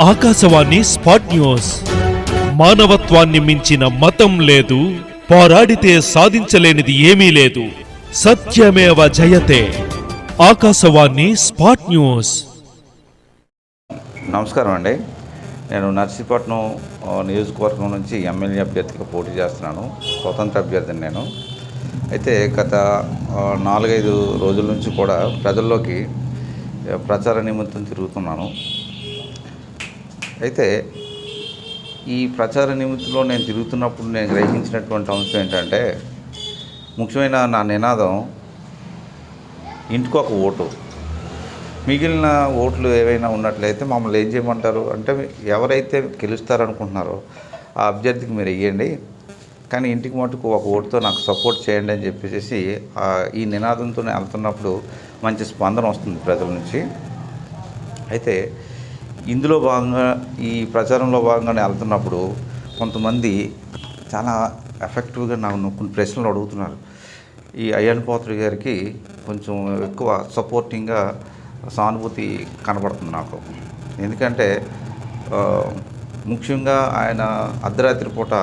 Akashvani spot news. మానవత్వాన్ని మించిన మతం లేదు పోరాడితే సాధించలేనిది ఏమీ లేదు. సత్యమేవ జయతే. Akashvani spot news. నమస్కారం అండి. నేను నర్సీపట్నం నియోజకవర్గం నుంచి ఎమ్మెల్యే అభ్యర్థిగా పోటీ చేస్తున్నాను. స్వతంత్ర అభ్యర్థిని నేను. అయితే గత నాలుగైదు రోజుల నుంచి కూడా ప్రజల్లోకి ప్రచార నిమిత్తం తిరుగుతున్నాను. అయితే ఈ ప్రచార నిమిత్తంలో నేను తిరుగుతున్నప్పుడు నేను గ్రహించినటువంటి అంశం ఏంటంటే ముఖ్యమైన నా నినాదం ఇంటికి ఒక ఓటు. మిగిలిన ఓట్లు ఏవైనా ఉన్నట్లయితే మమ్మల్ని ఏం చేయమంటారు? అంటే ఎవరైతే గెలుస్తారనుకుంటున్నారో ఆ అభ్యర్థికి మీరు వెయ్యండి కానీ ఇంటికి మటుకు ఒక ఓటుతో నాకు సపోర్ట్ చేయండి అని చెప్పేసి ఈ నినాదంతో వెళ్తున్నప్పుడు మంచి స్పందన వస్తుంది ప్రజల నుంచి. అయితే ఇందులో భాగంగా ఈ ప్రచారంలో భాగంగానే వెళ్తున్నప్పుడు కొంతమంది చాలా ఎఫెక్టివ్గా నాకు కొన్ని ప్రశ్నలు అడుగుతున్నారు. ఈ అయ్యన్ పాత్రి గారికి కొంచెం ఎక్కువ సపోర్టింగ్గా సానుభూతి కనబడుతుంది నాకు. ఎందుకంటే ముఖ్యంగా ఆయన అర్ధరాత్రి పూట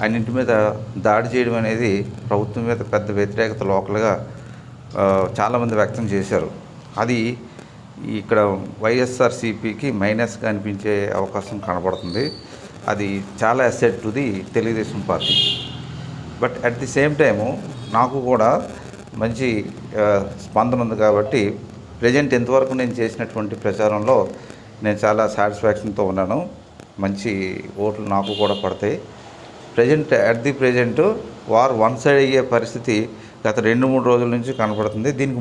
ఆయన ఇంటి మీద దాడి చేయడం అనేది ప్రభుత్వం మీద పెద్ద వ్యతిరేకత లోకల్గా చాలామంది వ్యక్తం చేశారు. అది ఇక్కడ వైఎస్ఆర్సీపీకి మైనస్గా అనిపించే అవకాశం కనబడుతుంది. అది చాలా asset to the Telugu Desam party. But at the same time నాకు కూడా మంచి స్పందన ఉంది కాబట్టి ప్రజెంట్ ఇంతవరకు నేను చేసినటువంటి ప్రచారంలో నేను చాలా సాటిస్ఫాక్షన్తో ఉన్నాను. మంచి ఓట్లు నాకు కూడా పడతాయి. Present at the present war one side అయ్యే పరిస్థితి గత రెండు మూడు రోజుల నుంచి కనపడుతుంది దీనికి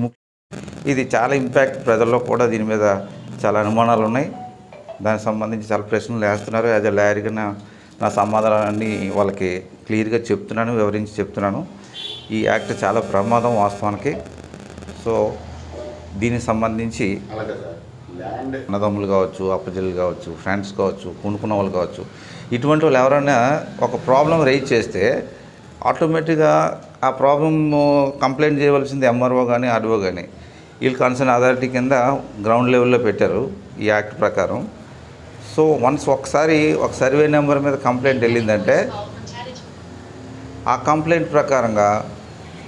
ఇది చాలా ఇంపాక్ట్ ప్రజల్లో కూడా దీని మీద చాలా అనుమానాలు ఉన్నాయి. దానికి సంబంధించి చాలా ప్రశ్నలు వేస్తున్నారు. యాజ్ అ లాయర్గా నా నా సమాధానాన్ని వాళ్ళకి క్లియర్గా చెప్తున్నాను వివరించి చెప్తున్నాను. ఈ యాక్ట్ చాలా ప్రమాదం వాస్తవానికి. సో దీనికి సంబంధించి అన్నదమ్ములు కావచ్చు అప్పజల్లు కావచ్చు ఫ్రెండ్స్ కావచ్చు కొనుక్కున్న వాళ్ళు కావచ్చు ఇటువంటి వాళ్ళు ఎవరైనా ఒక ప్రాబ్లం రైజ్ చేస్తే ఆటోమేటిక్గా ఆ ప్రాబ్లమ్ కంప్లైంట్ చేయవలసింది ఎంఆర్ఓ కానీ ఆర్డీఓ కానీ వీళ్ళు కన్సర్న్ అథారిటీ కింద గ్రౌండ్ లెవెల్లో పెట్టారు ఈ యాక్ట్ ప్రకారం. సో వన్స్ ఒకసారి ఒక సర్వే నెంబర్ మీద కంప్లైంట్ వెళ్ళిందంటే ఆ కంప్లైంట్ ప్రకారంగా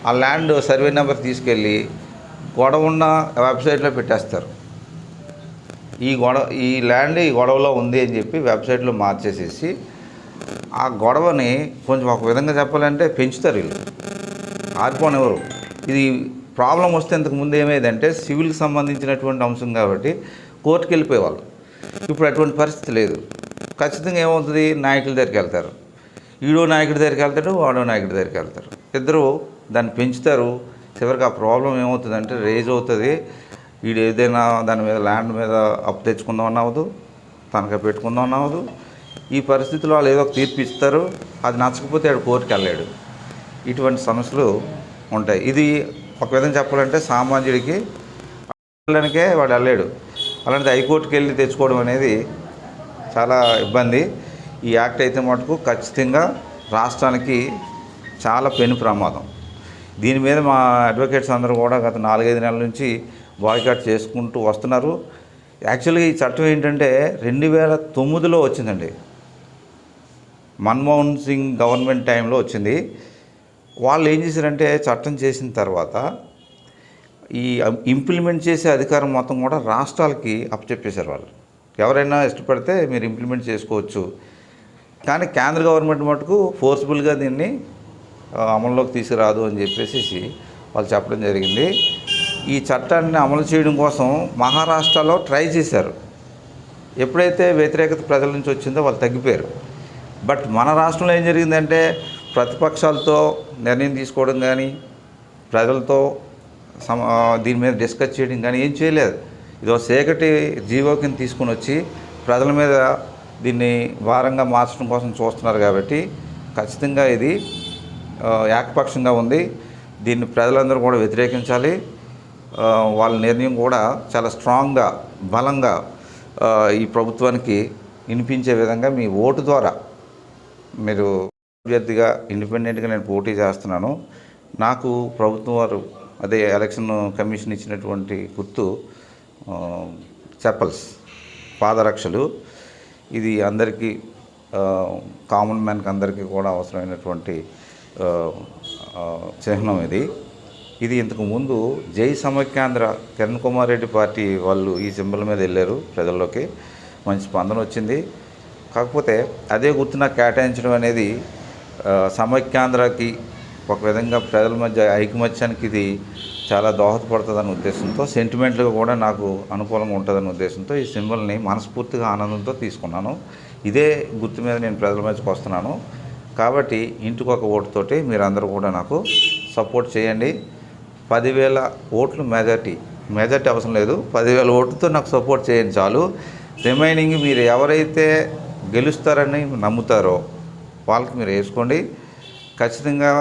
ఆ ల్యాండ్ సర్వే నెంబర్ తీసుకెళ్ళి గొడవ ఉన్న వెబ్సైట్లో పెట్టేస్తారు. ఈ గొడవ ఈ ల్యాండ్ ఈ గొడవలో ఉంది అని చెప్పి వెబ్సైట్లో మార్చేసేసి ఆ గొడవని కొంచెం ఒక విధంగా చెప్పాలంటే పెంచుతారు వీళ్ళు. ఆరిపోనివ్వరు. ఇది ప్రాబ్లం వస్తే ఇంతకుముందు ఏమైందంటే సివిల్కి సంబంధించినటువంటి అంశం కాబట్టి కోర్టుకి వెళ్ళిపోయేవాళ్ళు ఇప్పుడు అటువంటి పరిస్థితి లేదు. ఖచ్చితంగా ఏమవుతుంది? నాయకుల దగ్గరికి వెళ్తారు. ఈడో నాయకుడి దగ్గరికి వెళ్తాడు వాడో నాయకుడి దగ్గరికి వెళ్తారు. ఇద్దరు దాన్ని పెంచుతారు. చివరికి ఆ ప్రాబ్లం ఏమవుతుందంటే రేజ్ అవుతుంది. వీడు ఏదైనా దాని మీద ల్యాండ్ మీద అప్పు తెచ్చుకుందాం అవ్వదు. తనఖా పెట్టుకుందాం అవ్వదు. ఈ పరిస్థితిలో వాళ్ళు ఏదో ఒక తీర్పు ఇస్తారు. అది నచ్చకపోతే ఆడు కోర్టుకి వెళ్ళాడు ఇటువంటి సమస్యలు ఉంటాయి. ఇది ఒక విధంగా చెప్పాలంటే సామాన్యుడికి వెళ్ళడానికే వాడు వెళ్ళాడు అలాంటిది హైకోర్టుకి వెళ్ళి తెచ్చుకోవడం అనేది చాలా ఇబ్బంది. ఈ యాక్ట్ అయితే మటుకు ఖచ్చితంగా రాష్ట్రానికి చాలా పెను ప్రమాదం. దీని మీద మా అడ్వకేట్స్ అందరూ కూడా గత నాలుగైదు నెలల నుంచి బాయ్కాట్ చేసుకుంటూ వస్తున్నారు. యాక్చువల్గా ఈ చట్టం ఏంటంటే రెండు వేల తొమ్మిదిలో వచ్చిందండి. మన్మోహన్ సింగ్ గవర్నమెంట్ టైంలో వచ్చింది. వాళ్ళు ఏం చేశారంటే చట్టం చేసిన తర్వాత ఈ ఇంప్లిమెంట్ చేసే అధికారం మొత్తం కూడా రాష్ట్రాలకి అప్పచెప్పేశారు వాళ్ళు. ఎవరైనా ఇష్టపడితే మీరు ఇంప్లిమెంట్ చేసుకోవచ్చు. కానీ కేంద్ర గవర్నమెంట్ మటుకు ఫోర్స్ఫుల్గా దీన్ని అమల్లోకి తీసుకురాదు అని చెప్పేసి వాళ్ళు చెప్పడం జరిగింది. ఈ చట్టాన్ని అమలు చేయడం కోసం మహారాష్ట్రలో ట్రై చేశారు. ఎప్పుడైతే వ్యతిరేకత ప్రజల నుంచి వచ్చిందో వాళ్ళు తగ్గిపోయారు. బట్ మన రాష్ట్రంలో ఏం జరిగిందంటే ప్రతిపక్షాలతో నిర్ణయం తీసుకోవడం కానీ ప్రజలతో సమ దీని మీద డిస్కస్ చేయడం కానీ ఏం చేయలేదు. ఇదో సేకటి జీవో కింద తీసుకుని వచ్చి ప్రజల మీద దీన్ని భారంగా మార్చడం కోసం చూస్తున్నారు కాబట్టి ఖచ్చితంగా ఇది ఏకపక్షంగా ఉంది. దీన్ని ప్రజలందరూ కూడా వ్యతిరేకించాలి. వాళ్ళ నిర్ణయం కూడా చాలా స్ట్రాంగ్గా బలంగా ఈ ప్రభుత్వానికి వినిపించే విధంగా మీ ఓటు ద్వారా మీరు అభ్యర్థిగా ఇండిపెండెంట్గా నేను పోటీ చేస్తున్నాను. నాకు ప్రభుత్వం వారు అదే ఎలక్షన్ కమిషన్ ఇచ్చినటువంటి గుర్తు చెప్పల్స్ పాదరక్షలు. ఇది అందరికీ కామన్ మ్యాన్కి అందరికీ కూడా అవసరమైనటువంటి చిహ్నం ఇది. ఇది ఇంతకు ముందు జై సమైక్యాంధ్ర కిరణ్ కుమార్ రెడ్డి పార్టీ వాళ్ళు ఈ సింబల్ మీద వెళ్ళారు ప్రజల్లోకి. మంచి స్పందన వచ్చింది. కాకపోతే అదే గుర్తు నాకు కేటాయించడం అనేది సమైక్యాంధ్రకి ఒక విధంగా ప్రజల మధ్య ఐకమత్యానికి ఇది చాలా దోహదపడుతుందనే ఉద్దేశంతో సెంటిమెంట్లు కూడా నాకు అనుకూలంగా ఉంటుందనే ఉద్దేశంతో ఈ సింబల్ని మనస్ఫూర్తిగా ఆనందంతో తీసుకున్నాను. ఇదే గుర్తు మీద నేను ప్రజల మధ్యకి వస్తున్నాను. కాబట్టి ఇంటికి ఒక ఓటుతోటి మీరందరూ కూడా నాకు సపోర్ట్ చేయండి. పదివేల ఓట్లు మెజార్టీ మెజార్టీ అవసరం లేదు. పదివేల ఓట్లతో నాకు సపోర్ట్ చేయండి చాలు. రిమైనింగ్ మీరు ఎవరైతే గెలుస్తారని నమ్ముతారో వాళ్ళకి మీరు వేసుకోండి. ఖచ్చితంగా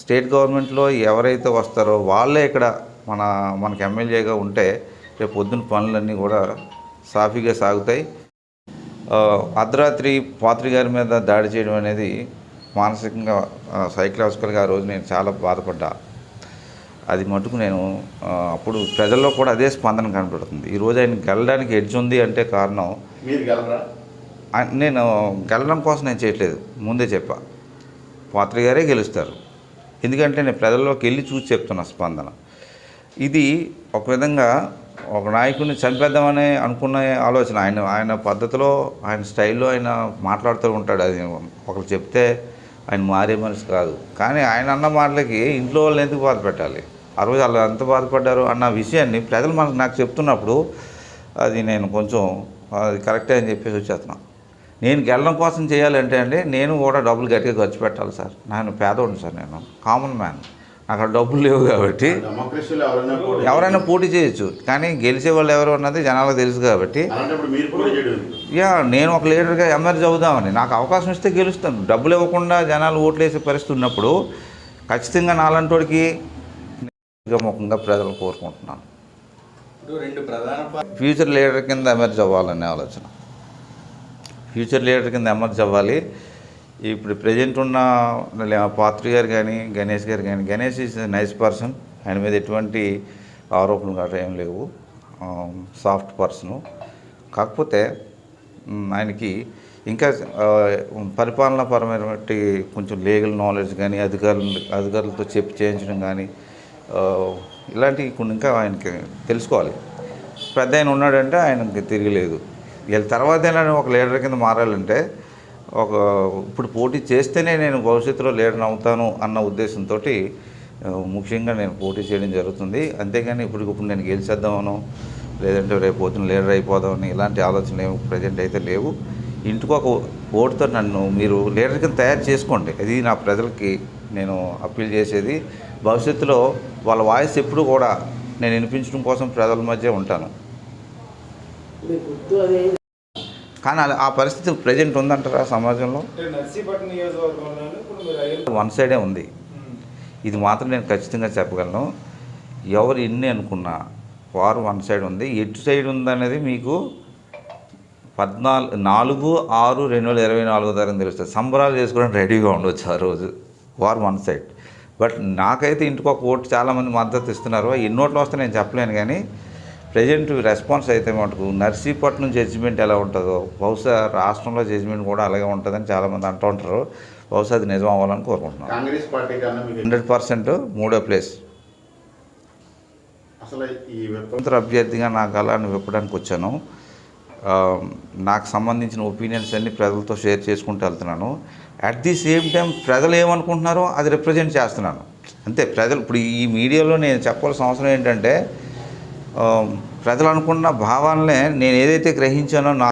స్టేట్ గవర్నమెంట్లో ఎవరైతే వస్తారో వాళ్ళే ఇక్కడ మన మనకి ఎమ్మెల్యేగా ఉంటే రేపు పొద్దున్న పనులన్నీ కూడా సాఫీగా సాగుతాయి. అర్ధరాత్రి పాత్రి గారి మీద దాడి చేయడం అనేది మానసికంగా సైకలాజికల్గా ఆ రోజు నేను చాలా బాధపడ్డా. అది మటుకు నేను అప్పుడు ప్రజల్లో కూడా అదే స్పందన కనపడుతుంది. ఈరోజు ఆయన గెలడానికి ఎడ్జ్ ఉంది అంటే కారణం మీరు గెలరా నేను గెలడం కోసం నేను చేయట్లేదు. ముందే చెప్పా. పాత్ర గారే గెలుస్తారు. ఎందుకంటే నేను ప్రజల్లోకి వెళ్ళి చూసి చెప్తున్నా స్పందన. ఇది ఒక విధంగా ఒక నాయకుడిని చంపేద్దామని అనుకున్న ఆలోచన. ఆయన ఆయన పద్ధతిలో ఆయన స్టైల్లో ఆయన మాట్లాడుతూ ఉంటాడు. అది ఒకరు చెప్తే ఆయన మారే మనిషి కాదు. కానీ ఆయన అన్న మాటలకి ఇంట్లో వాళ్ళని ఎందుకు బాధపెట్టాలి ఆ రోజు వాళ్ళు ఎంత బాధపడ్డారు అన్న విషయాన్ని ప్రజలు మనకు నాకు చెప్తున్నప్పుడు అది నేను కొంచెం అది కరెక్టే అని చెప్పేసి వచ్చేస్తున్నాను నేను గెలడం కోసం చేయాలంటే అండి నేను కూడా డబ్బులు గట్టిగా ఖర్చు పెట్టాలి సార్. నేను పేదోడిని సార్ నేను కామన్ మ్యాన్. నాకు ఆ డబ్బులు లేవు కాబట్టి. డెమోక్రసీలో ఎవరైనా పోటీ చేయొచ్చు. కానీ గెలిచే వాళ్ళు ఎవరు అన్నది జనాలకు తెలుసు కాబట్టి. అలాంటప్పుడు మీరు పోటీ చేయడం ఎందుకు? యా నేను ఒక లీడర్గా ఎమర్జ్ అవుదామని. నాకు అవకాశం ఇస్తే గెలుస్తాను. డబ్బులు ఇవ్వకుండా జనాలు ఓట్లు వేసే పరిస్థితి ఉన్నప్పుడు ఖచ్చితంగా నాలంటోడికి ముఖంగా ప్రజలు కోరుకుంటున్నాను. ఇప్పుడు రెండు ప్రధాన పా- ఫ్యూచర్ లీడర్ కింద ఎమర్జ్ అవ్వాలనే ఆలోచన. ఫ్యూచర్ లీడర్ కింద ఎమర్జ్ అవ్వాలి ఇప్పుడు ప్రజెంట్ ఉన్న లే- పాత్రి గారు కానీ గణేష్ గారు కానీ గణేష్ ఈజ్ నైస్ పర్సన్. ఆయన మీద ఎటువంటి ఆరోపణలు గట్రా ఏం లేవు. Soft person. కాకపోతే ఆయనకి ఇంకా ఆ, పరమైనటువంటి కొంచెం లీగల్ నాలెడ్జ్ కానీ అధికారులు అధికారులతో చెప్పి చేయించడం కానీ ఇలాంటివి కొన్ని ఇంకా ఆయనకి తెలుసుకోవాలి. పెద్ద ఆయన ఉన్నాడంటే ఆయనకి తిరగలేదు వీళ్ళ తర్వాత నేను ఒక లీడర్ కింద మారాలంటే ఒక ఇప్పుడు పోటీ చేస్తేనే నేను భవిష్యత్తులో లీడర్ అవుతాను అన్న ఉద్దేశంతో ముఖ్యంగా నేను పోటీ చేయడం జరుగుతుంది. అంతేగాని ఇప్పటికిప్పుడు నేను గెలిచేద్దామనో లేదంటే రేపు పొద్దున లీడర్ అయిపోదామని ఇలాంటి ఆలోచనలు ఏమి ప్రజెంట్ అయితే లేవు. ఇంటికి ఒక ఓటుతో నన్ను మీరు లీడర్ కింద తయారు చేసుకోండి. అది నా ప్రజలకి నేను అప్పీల్ చేసేది. భవిష్యత్తులో వాళ్ళ వాయిస్ ఎప్పుడు కూడా నేను వినిపించడం కోసం ప్రజల మధ్య ఉంటాను. కానీ ఆ పరిస్థితి ప్రజెంట్ ఉందంటారా సమాజంలో? వన్ సైడే ఉంది. ఇది మాత్రం నేను ఖచ్చితంగా చెప్పగలను. ఎవరు ఎన్ని అనుకున్నా వారు వన్ సైడ్ ఉంది. ఎటు సైడ్ ఉందనేది మీకు పద్నాలుగు నాలుగు ఆరు రెండు వేల ఇరవై నాలుగో తారీఖు తెలుస్తుంది సంబరాలు చేసుకోవడానికి రెడీగా ఉండొచ్చు ఆ రోజు. వారు వన్ సైడ్ బట్ నాకైతే ఇంటికి ఒక ఓటు చాలామంది మద్దతు ఇస్తున్నారు ఎన్ని ఓట్లు వస్తే నేను చెప్పలేను కానీ ప్రజెంట్ రెస్పాన్స్ అయితే మటుకు నర్సీపట్నం జడ్జిమెంట్ ఎలా ఉంటుందో బహుశా రాష్ట్రంలో జడ్జిమెంట్ కూడా అలాగే ఉంటుందని చాలామంది అంటూ ఉంటారు. బహుశా అది నిజం అవ్వాలని కోరుకుంటున్నాను. కాంగ్రెస్ పార్టీ హండ్రెడ్ పర్సెంట్ మూడో ప్లేస్. అసలు ఈ స్వతంత్ర అభ్యర్థిగా నా గలాన్ని విప్పడానికి వచ్చాను నాకు సంబంధించిన ఒపీనియన్స్ అన్ని ప్రజలతో షేర్ చేసుకుంటూ వెళ్తున్నాను. అట్ ది సేమ్ టైం ప్రజలు ఏమనుకుంటున్నారో అది రిప్రజెంట్ చేస్తున్నాను. అంతే ప్రజలు ఇప్పుడు ఈ మీడియాలో నేను చెప్పాల్సిన అవసరం ఏంటంటే ప్రజలు అనుకున్న భావాలనే నేను ఏదైతే గ్రహించానో నా